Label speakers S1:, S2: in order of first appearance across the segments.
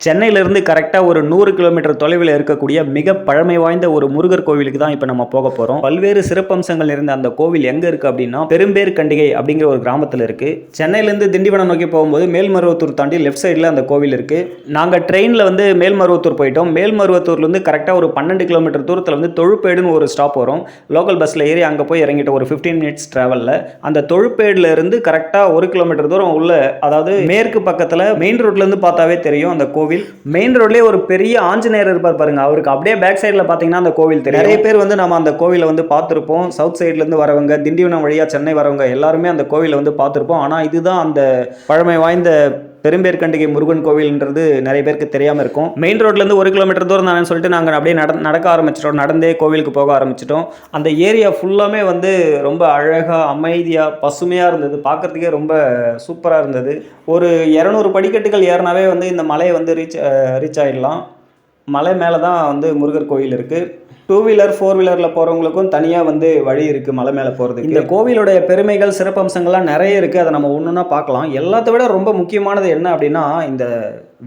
S1: சென்னையிலேருந்து கரெக்டாக ஒரு நூறு கிலோமீட்டர் தொலைவில் இருக்கக்கூடிய மிக பழமை வாய்ந்த ஒரு முருகர் கோவிலுக்கு தான் இப்போ நம்ம போக போகிறோம் பல்வேறு சிறப்பம்சங்கள் இருந்த அந்த கோவில் எங்கே இருக்குது அப்படின்னா பெரும்பேர் கண்டிகை அப்படிங்கிற ஒரு கிராமத்தில் இருக்குது சென்னையிலேருந்து திண்டிவனம் நோக்கி போகும்போது மேல்மருவத்தூர் தாண்டி லெஃப்ட் சைடில் அந்த கோவில் இருக்குது நாங்கள் ட்ரெயினில் வந்து மேல்மருவத்தூர் போயிட்டோம். மேல்மருவத்தூர்லேருந்து கரெக்டாக ஒரு பன்னெண்டு கிலோமீட்டர் தூரத்தில் வந்து தொழுப்பேடுன்னு ஒரு ஸ்டாப் வரும். லோக்கல் பஸ்ஸில் ஏறி அங்கே போய் இறங்கிட்டு ஒரு ஃபிஃப்டீன் மினிட்ஸ் ட்ராவலில் அந்த தொழுப்பேடுலேருந்து கரெக்டாக ஒரு கிலோமீட்டர் தூரம் உள்ள அதாவது மேற்கு பக்கத்தில் மெயின் ரோட்லேருந்து பார்த்தாவே தெரியும் அந்த கோவில் கோவில். மெயின் ரோட்லேயே ஒரு பெரிய ஆஞ்சநேயர் இருப்பார் பாருங்க. அவருக்கு அப்படியே பேக் சைடில் பார்த்தீங்கன்னா அந்த கோவில் தெரியும். நிறைய பேர் வந்து நம்ம அந்த கோவிலை வந்து பார்த்துருப்போம். சவுத் சைட்லேருந்து வரவங்க திண்டிவனம் வழியாக சென்னை வரவங்க எல்லாருமே அந்த கோவிலை வந்து பார்த்துருப்போம். ஆனால் இதுதான் அந்த பழமை வாய்ந்த பெரும்பேற்கண்டிகை முருகன் கோவில்ன்றது நிறைய பேருக்கு தெரியாமல் இருக்கும். மெயின் ரோட்லேருந்து ஒரு கிலோமீட்டர் தூரம் தானே சொல்லிட்டு நாங்கள் அப்படியே நட நடக்க ஆரம்பிச்சிட்டோம். நடந்தே கோவிலுக்கு போக ஆரம்பிச்சிட்டோம். அந்த ஏரியா ஃபுல்லாமே வந்து ரொம்ப அழகாக அமைதியாக பசுமையாக இருந்தது. பார்க்குறதுக்கே ரொம்ப சூப்பராக இருந்தது. ஒரு இரநூறு படிக்கட்டுகள் ஏறினாவே வந்து இந்த மலையை வந்து ரீச் ரீச் ஆகிடலாம் மலை மேலே தான் வந்து முருகர் கோயில் இருக்குது டூ வீலர் ஃபோர் வீலரில் போகிறவங்களுக்கும் தனியாக வந்து வழி இருக்குது மலை மேலே போகிறது இந்த கோவிலுடைய பெருமைகள் சிறப்பம்சங்கள்லாம் நிறைய இருக்குது அதை நம்ம ஒன்று ஒன்றா பார்க்கலாம். எல்லாத்த விட ரொம்ப முக்கியமானது என்ன அப்படின்னா இந்த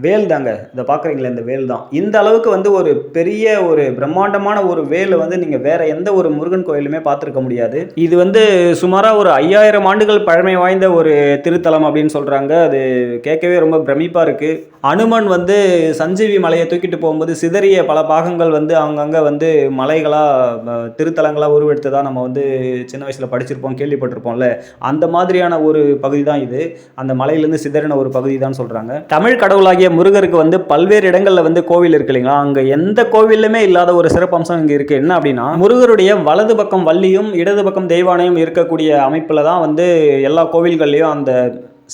S1: வேல் தாங்க. இதை பார்க்குறீங்களே இந்த வேல் தான். இந்த அளவுக்கு வந்து ஒரு பெரிய ஒரு பிரம்மாண்டமான ஒரு வேலை வந்து நீங்கள் வேற எந்த ஒரு முருகன் கோயிலுமே பார்த்துருக்க முடியாது. இது வந்து சுமாராக ஒரு ஐயாயிரம் ஆண்டுகள் பழமை வாய்ந்த ஒரு திருத்தலம் அப்படின்னு சொல்கிறாங்க அது கேட்கவே ரொம்ப பிரமிப்பாக இருக்குது அனுமன் வந்து சஞ்சீவி மலையை தூக்கிட்டு போகும்போது சிதறிய பல பாகங்கள் வந்து அங்கங்கே வந்து மலைகளாக திருத்தலங்களாக உருவெடுத்ததாக நம்ம வந்து சின்ன வயசில் படிச்சிருப்போம் கேள்விப்பட்டிருப்போம்ல. அந்த மாதிரியான ஒரு பகுதி தான் இது. அந்த மலையிலேருந்து சிதறின ஒரு பகுதி தான் சொல்கிறாங்க தமிழ் கடவுளாகிய முருகருக்கு வந்து பல்வேறு இடங்களில் வந்து கோவில் இருக்கு இல்லைங்களா? அங்கே எந்த கோவிலுமே இல்லாத ஒரு சிறப்பம்சம் இங்கே இருக்குது என்ன அப்படின்னா முருகருடைய வலது பக்கம் வள்ளியும் இடது பக்கம் தெய்வானையும் இருக்கக்கூடிய அமைப்பில் தான் வந்து எல்லா கோவில்கள்லேயும் அந்த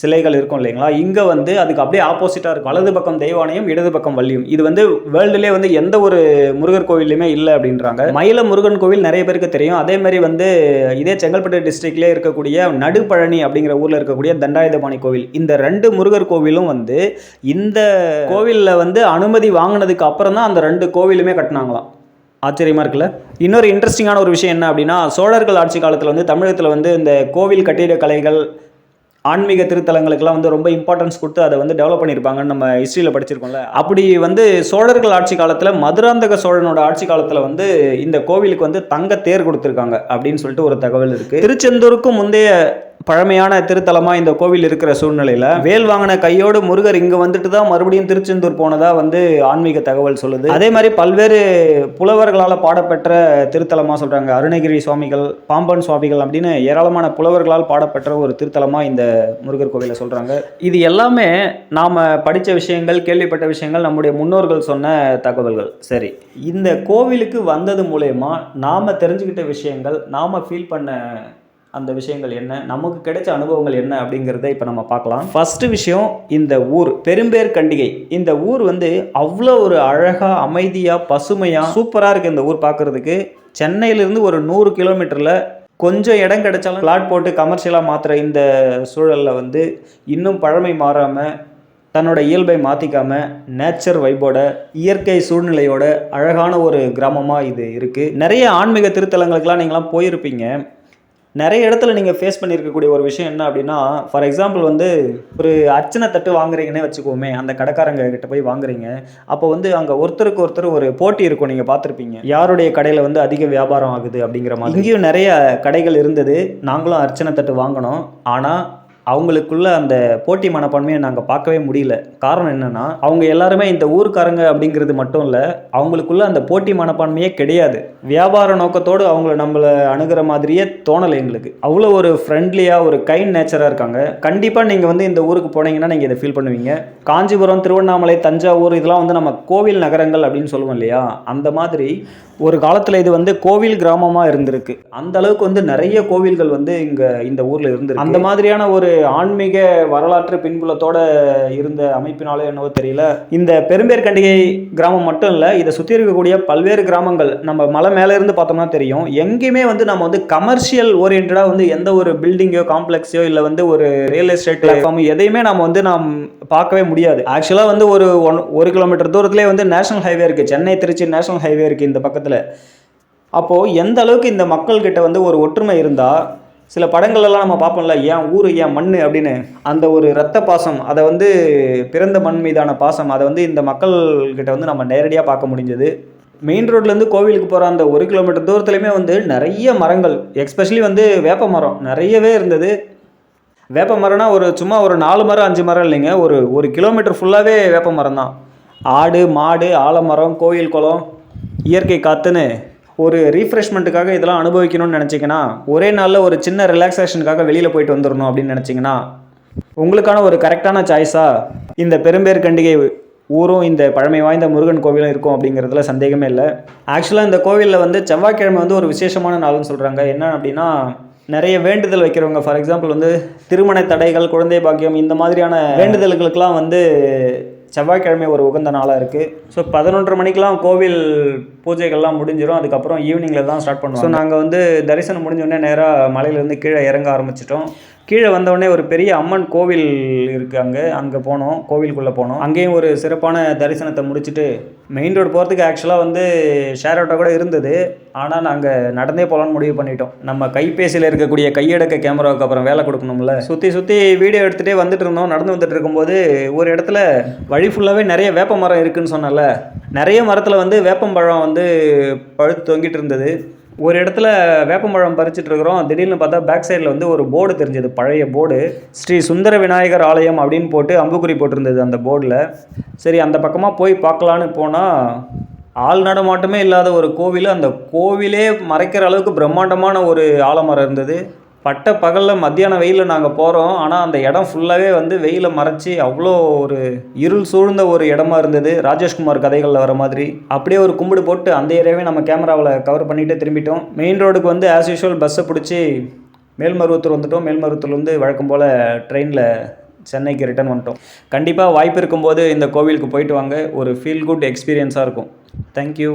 S1: சிலைகள் இருக்கும் இல்லைங்களா? இங்கே வந்து அதுக்கு அப்படியே ஆப்போசிட்டாக இருக்கும். வலது பக்கம் தெய்வானையும் இடது பக்கம் வள்ளியும். இது வந்து வேர்ல்டுலேயே வந்து எந்த ஒரு முருகர் கோவில்லையுமே இல்லை அப்படின்றாங்க. மயில முருகன் கோவில் நிறைய பேருக்கு தெரியும். அதே மாதிரி வந்து இதே செங்கல்பட்டு டிஸ்ட்ரிக்ட்லேயே இருக்கக்கூடிய நடுப்பழனி அப்படிங்கிற ஊரில் இருக்கக்கூடிய தண்டாயுதபாணி கோவில். இந்த ரெண்டு முருகர் கோவிலும் வந்து இந்த கோவிலில் வந்து அனுமதி வாங்கினதுக்கு அப்புறம் தான் அந்த ரெண்டு கோவிலுமே கட்டினாங்களாம். ஆச்சரியமாக இருக்குல்ல? இன்னொரு இன்ட்ரெஸ்டிங்கான ஒரு விஷயம் என்ன அப்படின்னா சோழர்கள் ஆட்சி காலத்தில் வந்து தமிழகத்தில் வந்து இந்த கோவில் கட்டிட கலைகள் ஆன்மீக திருத்தலங்களுக்கெல்லாம் வந்து ரொம்ப இம்பார்ட்டன்ஸ் கொடுத்து அதை வந்து டெவலப் பண்ணியிருப்பாங்கன்னு நம்ம ஹிஸ்ட்ரியில் படிச்சிருக்கோம்ல. அப்படி வந்து சோழர்கள் ஆட்சி காலத்தில் மதுராந்தக சோழனோட ஆட்சி காலத்தில் வந்து இந்த கோவிலுக்கு வந்து தங்க தேர் கொடுத்துருக்காங்க அப்படின்னு சொல்லிட்டு ஒரு தகவல் இருக்குது திருச்செந்தூருக்கும் முந்தைய பழமையான திருத்தலமாக இந்த கோவில் இருக்கிற சூழ்நிலையில் வேல் வாங்கின கையோடு முருகர் இங்கே வந்துட்டு தான் மறுபடியும் திருச்செந்தூர் போனதா வந்து ஆன்மீக தகவல் சொல்லுது. அதே மாதிரி பல்வேறு புலவர்களால் பாடப்பெற்ற திருத்தலமாக சொல்கிறாங்க அருணகிரி சுவாமிகள் பாம்பன் சுவாமிகள் அப்படின்னு ஏராளமான புலவர்களால் பாடப்பெற்ற ஒரு திருத்தலமாக இந்த முருகர் கோவிலை சொல்கிறாங்க இது எல்லாமே நாம் படித்த விஷயங்கள் கேள்விப்பட்ட விஷயங்கள் நம்முடைய முன்னோர்கள் சொன்ன தகவல்கள். சரி இந்த கோவிலுக்கு வந்தது மூலயமா நாம் தெரிஞ்சுக்கிட்ட விஷயங்கள் நாம் ஃபீல் பண்ண அந்த விஷயங்கள் என்ன? நமக்கு கிடைச்ச அனுபவங்கள் என்ன அப்படிங்கிறத இப்போ நம்ம பார்க்கலாம். ஃபஸ்ட்டு விஷயம் இந்த ஊர். பெரும்பேர் கண்டிகை. இந்த ஊர் வந்து அவ்வளோ ஒரு அழகாக அமைதியாக பசுமையாக சூப்பராக இருக்குது இந்த ஊர் பார்க்குறதுக்கு. சென்னையிலேருந்து ஒரு நூறு கிலோமீட்டரில் கொஞ்சம் இடம் கிடைச்சாலும் பிளாட் போட்டு கமர்ஷியலாக மாற்றுற இந்த சூழலில் வந்து இன்னும் பழமை மாறாமல் தன்னோட இயல்பை மாற்றிக்காமல் நேச்சர் வைப்போட இயற்கை சூழ்நிலையோட அழகான ஒரு கிராமமாக இது இருக்குது நிறைய ஆன்மீக திருத்தலங்களுக்கெல்லாம் நீங்களாம் போயிருப்பீங்க. நிறைய இடத்துல நீங்கள் ஃபேஸ் பண்ணியிருக்கக்கூடிய ஒரு விஷயம் என்ன அப்படின்னா ஃபார் எக்ஸாம்பிள் வந்து ஒரு அர்ச்சனை தட்டு வாங்குறீங்கன்னே வச்சுக்கோமே அந்த கடைக்காரங்க கிட்ட போய் வாங்குறீங்க. அப்போ வந்து அங்கே ஒருத்தருக்கு ஒருத்தர் ஒரு போட்டி இருக்கும் நீங்கள் பார்த்துருப்பீங்க. யாருடைய கடையில் வந்து அதிக வியாபாரம் ஆகுது அப்படிங்கிற மாதிரி. இங்கேயும் நிறைய கடைகள் இருந்தது. நாங்களும் அர்ச்சனை தட்டு வாங்கினோம். ஆனால் அவங்களுக்குள்ள அந்த போட்டி மனப்பான்மையை நாங்கள் பார்க்கவே முடியல. காரணம் என்னன்னா அவங்க எல்லாருமே இந்த ஊருக்காரங்க அப்படிங்கிறது மட்டும் இல்லை அவங்களுக்குள்ள அந்த போட்டி மனப்பான்மையே கிடையாது. வியாபார நோக்கத்தோடு அவங்கள நம்மளை அணுகிற மாதிரியே தோணலை எங்களுக்கு. அவ்வளோ ஒரு ஃப்ரெண்ட்லியாக ஒரு கைண்ட் நேச்சராக இருக்காங்க. கண்டிப்பாக நீங்கள் வந்து இந்த ஊருக்கு போனீங்கன்னா நீங்கள் இதை ஃபீல் பண்ணுவீங்க. காஞ்சிபுரம் திருவண்ணாமலை தஞ்சாவூர் இதெல்லாம் வந்து நம்ம கோவில் நகரங்கள் அப்படின்னு சொல்லுவோம் இல்லையா? அந்த மாதிரி ஒரு காலத்தில் இது வந்து கோவில் கிராமமாக இருந்திருக்கு. அந்த அளவுக்கு வந்து நிறைய கோவில்கள் வந்து இங்கே இந்த ஊரில் இருந்திருக்கு. அந்த மாதிரியான ஒரு ஆன்மீக வரலாற்று பின்புலத்தோட இருந்த அமைப்பினாலே என்னவோ தெரியல. இந்த பெரும்பேற்கண்டிகை கிராமம் மட்டும் இல்லை இதை சுற்றி இருக்கக்கூடிய பல்வேறு கிராமங்கள் நம்ம மலை மேலே இருந்து பார்த்தோம்னா தெரியும். எங்கேயுமே வந்து நம்ம வந்து கமர்ஷியல் ஓரியன்டாக வந்து எந்த ஒரு பில்டிங்கோ காம்ப்ளெக்ஸோ இல்லை வந்து ஒரு ரியல் எஸ்டேட் பிளாட்ஃபார்ம் எதையுமே நம்ம வந்து நாம் பார்க்கவே முடியாது. ஆக்சுவலாக வந்து ஒரு ஒன் ஒரு கிலோமீட்டர் தூரத்துலேயே வந்து நேஷனல் ஹைவே இருக்குது சென்னை திருச்சி நேஷனல் ஹைவே இருக்குது இந்த பக்கத்தில். அப்போது எந்த அளவுக்கு இந்த மக்கள்கிட்ட வந்து ஒரு ஒற்றுமை இருந்தால் சில படங்கள்லாம் நம்ம பார்ப்போம்ல ஏன் ஊர் ஏன் மண் அப்படின்னு. அந்த ஒரு ரத்த பாசம் அதை வந்து பிறந்த மண் மீதான பாசம் அதை வந்து இந்த மக்கள்கிட்ட வந்து நம்ம நேரடியாக பார்க்க முடிஞ்சது. மெயின் ரோட்லேருந்து கோவிலுக்கு போகிற அந்த ஒரு கிலோமீட்டர் தூரத்துலையுமே வந்து நிறைய மரங்கள் எக்ஸ்பெஷலி வந்து வேப்ப மரம் நிறையவே இருந்தது. வேப்ப மரம்னா ஒரு சும்மா ஒரு நாலு மரம் அஞ்சு மரம் இல்லைங்க. ஒரு ஒரு கிலோமீட்டர் ஃபுல்லாகவே வேப்ப மரம் தான் ஆடு மாடு ஆலமரம் கோயில் குளம் இயற்கை காத்துன்னு ஒரு ரீஃப்ரெஷ்மெண்ட்டுக்காக இதெல்லாம் அனுபவிக்கணும்னு நினச்சிங்கன்னா ஒரே நாளில் ஒரு சின்ன ரிலாக்ஸேஷனுக்காக வெளியில் போயிட்டு வந்துடணும் அப்படின்னு நினச்சிங்கன்னா உங்களுக்கான ஒரு கரெக்டான சாய்ஸாக இந்த பெரும்பேர் கண்டிகை ஊரும் இந்த பழமை வாய்ந்த முருகன் கோவிலும் இருக்கும் அப்படிங்கிறதுல சந்தேகமே இல்லை. ஆக்சுவலாக இந்த கோவிலில் வந்து செவ்வாய்க்கிழமை வந்து ஒரு விசேஷமான நாள்னு சொல்கிறாங்க என்ன அப்படின்னா நிறைய வேண்டுதல் வைக்கிறவங்க. ஃபார் எக்ஸாம்பிள் வந்து திருமண தடைகள் குழந்தை பாக்கியம் இந்த மாதிரியான வேண்டுதல்களுக்கெல்லாம் வந்து செவ்வாய்க்கிழமை ஒரு உகந்த நாளாக இருக்குது ஸோ பதினொன்றரை மணிக்கெலாம் கோவில் பூஜைகள்லாம் முடிஞ்சிடும் அதுக்கப்புறம் ஈவினிங்கில் தான் ஸ்டார்ட் பண்ணுவோம் ஸோ நாங்கள் வந்து தரிசனம் முடிஞ்சோடனே நேராக மலையிலேருந்து கீழே இறங்க ஆரம்பிச்சிட்டோம். கீழே வந்தவுடனே ஒரு பெரிய அம்மன் கோவில் இருக்குது அங்கே. அங்கே போனோம் கோவிலுக்குள்ளே போனோம். அங்கேயும் ஒரு சிறப்பான தரிசனத்தை முடிச்சுட்டு மெயின் ரோடு போகிறதுக்கு ஆக்சுவலாக வந்து ஷேர் ஆட்டோ கூட இருந்தது. ஆனால் நாங்கள் நடந்தே போகலான்னு முடிவு பண்ணிட்டோம். நம்ம கைபேசியில் இருக்கக்கூடிய கையடக்க கேமராவுக்கு அப்புறம் வேலை கொடுக்கணும்ல. சுற்றி சுற்றி வீடியோ எடுத்துகிட்டே வந்துட்டு இருந்தோம். நடந்து வந்துட்டு இருக்கும்போது ஒரு இடத்துல வழி ஃபுல்லாகவே நிறைய வேப்ப மரம் இருக்குன்னு சொன்னல நிறைய மரத்தில் வந்து வேப்பம்பழம் வந்து பழுத்து தொங்கிட்டு இருந்தது. ஒரு இடத்துல வேப்பம்பழம் பறிச்சுட்டு இருக்கிறோம். திடீர்னு பார்த்தா பேக் சைடில் வந்து ஒரு போர்டு தெரிஞ்சது பழைய போர்டு ஸ்ரீ சுந்தர விநாயகர் ஆலயம் அப்படின்னு போட்டு அம்புக்குறி போட்டிருந்தது அந்த போர்டில் சரி அந்த பக்கமாக போய் பார்க்கலான்னு போனால் ஆள் நடமாட்டமே இல்லாத ஒரு கோவில். அந்த கோவிலே மறைக்கிற அளவுக்கு பிரம்மாண்டமான ஒரு ஆலமரம் இருந்தது. பட்ட பகலில் மத்தியான வெயிலில் நாங்கள் போகிறோம் ஆனால் அந்த இடம் ஃபுல்லாகவே வந்து வெயிலை மறைச்சி அவ்வளோ ஒரு இருள் சூழ்ந்த ஒரு இடமா இருந்தது. ராஜேஷ்குமார் கதைகளில் வர மாதிரி. அப்படியே ஒரு கும்பிடு போட்டு அந்த ஏரியாவே நம்ம கேமராவில் கவர் பண்ணிட்டு திரும்பிட்டோம். மெயின் ரோடுக்கு வந்து ஆஸ் யூஷுவல் பஸ்ஸை பிடிச்சி மேல்மருவத்தூர் வந்துட்டோம். மேல்மருவத்தூர்லேருந்து வழக்கம் போல் ட்ரெயினில் சென்னைக்கு ரிட்டர்ன் வந்துட்டோம். கண்டிப்பாக வாய்ப்பு இருக்கும்போது இந்த கோவிலுக்கு போயிட்டு வாங்க. ஒரு ஃபீல் குட் எக்ஸ்பீரியன்ஸாக இருக்கும். தேங்க்யூ